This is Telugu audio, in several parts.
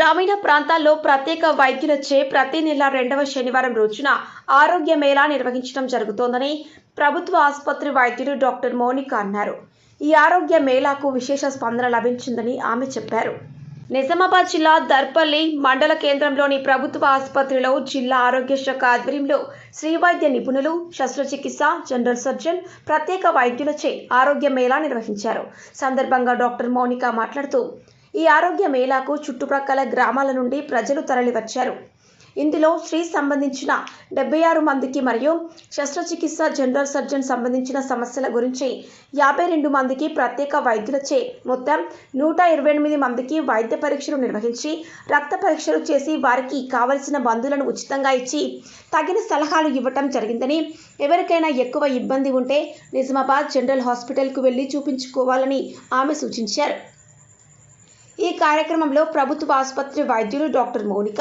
గ్రామీణ ప్రాంతాల్లో ప్రత్యేక వైద్యులచే ప్రతి నెల రెండవ శనివారం రోజున ఆరోగ్య మేళా నిర్వహించడం జరుగుతోందని ప్రభుత్వ ఆసుపత్రి వైద్యులు డాక్టర్ మౌనిక అన్నారు. ఈ ఆరోగ్య మేళాకు విశేష స్పందన లభించిందని ఆమె చెప్పారు. నిజామాబాద్ జిల్లా దర్పల్లి మండల కేంద్రంలోని ప్రభుత్వ ఆసుపత్రిలో జిల్లా ఆరోగ్య శాఖ ఆధ్వర్యంలో శ్రీ వైద్య నిపుణులు శస్త్రచికిత్స జనరల్ సర్జన్ ప్రత్యేక వైద్యులచే ఆరోగ్య మేళా నిర్వహించారు. సందర్భంగా డాక్టర్ మౌనిక మాట్లాడుతూ ఈ ఆరోగ్య మేళాకు చుట్టుప్రక్కల గ్రామాల నుండి ప్రజలు తరలివచ్చారు. ఇందులో స్త్రీ సంబంధించిన డెబ్బై ఆరు మందికి మరియు శస్త్రచికిత్స జనరల్ సర్జన్ సంబంధించిన సమస్యల గురించి యాభై రెండు మందికి ప్రత్యేక వైద్యులచే మొత్తం నూట ఇరవై ఎనిమిది మందికి వైద్య పరీక్షలు నిర్వహించి రక్త పరీక్షలు చేసి వారికి కావలసిన బంధువులను ఉచితంగా ఇచ్చి తగిన సలహాలు ఇవ్వటం జరిగిందని ఎవరికైనా ఎక్కువ ఇబ్బంది ఉంటే నిజామాబాద్ జనరల్ హాస్పిటల్కు వెళ్ళి చూపించుకోవాలని ఆమె సూచించారు. ఈ కార్యక్రమంలో ప్రభుత్వ ఆసుపత్రి వైద్యులు డాక్టర్ మౌనిక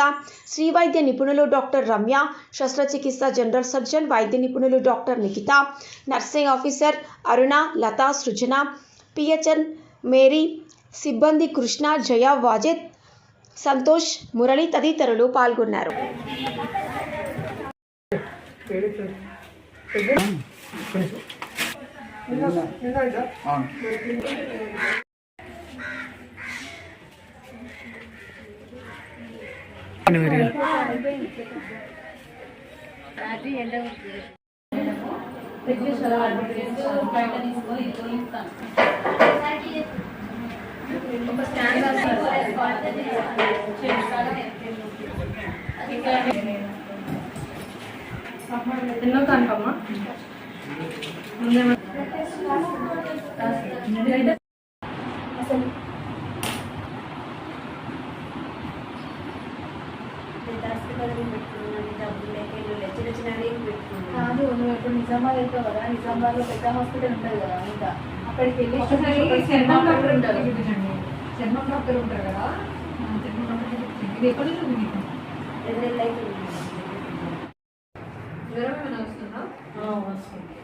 శ్రీ వైద్య నిపుణులు డాక్టర్ రమ్య శస్త్రచికిత్స జనరల్ సర్జన్ వైద్య నిపుణులు doctor Nikhita nursing officer Aruna Latha Srujana PHN Mary సిబ్బంది కృష్ణ జయ వాజిత్ సంతోష్ మురళి తదితరులు పాల్గొన్నారు. ఎన్నో కనుకమ్మా కాదు నువ్వు ఇప్పుడు నిజామాబాద్ వెళ్తావు కదా నిజామాబాద్లో పెద్ద హాస్పిటల్ ఉంటుంది కదా ఇంకా అక్కడికి వెళ్ళి చర్మం డాక్టర్ ఉంటారు. చూపించండి. చర్మం డాక్టర్ ఉంటారు కదా చర్మం డాక్టర్ ఇది ఉంది మీకు? జ్వరం ఏమైనా వస్తుందా? వస్తుంది.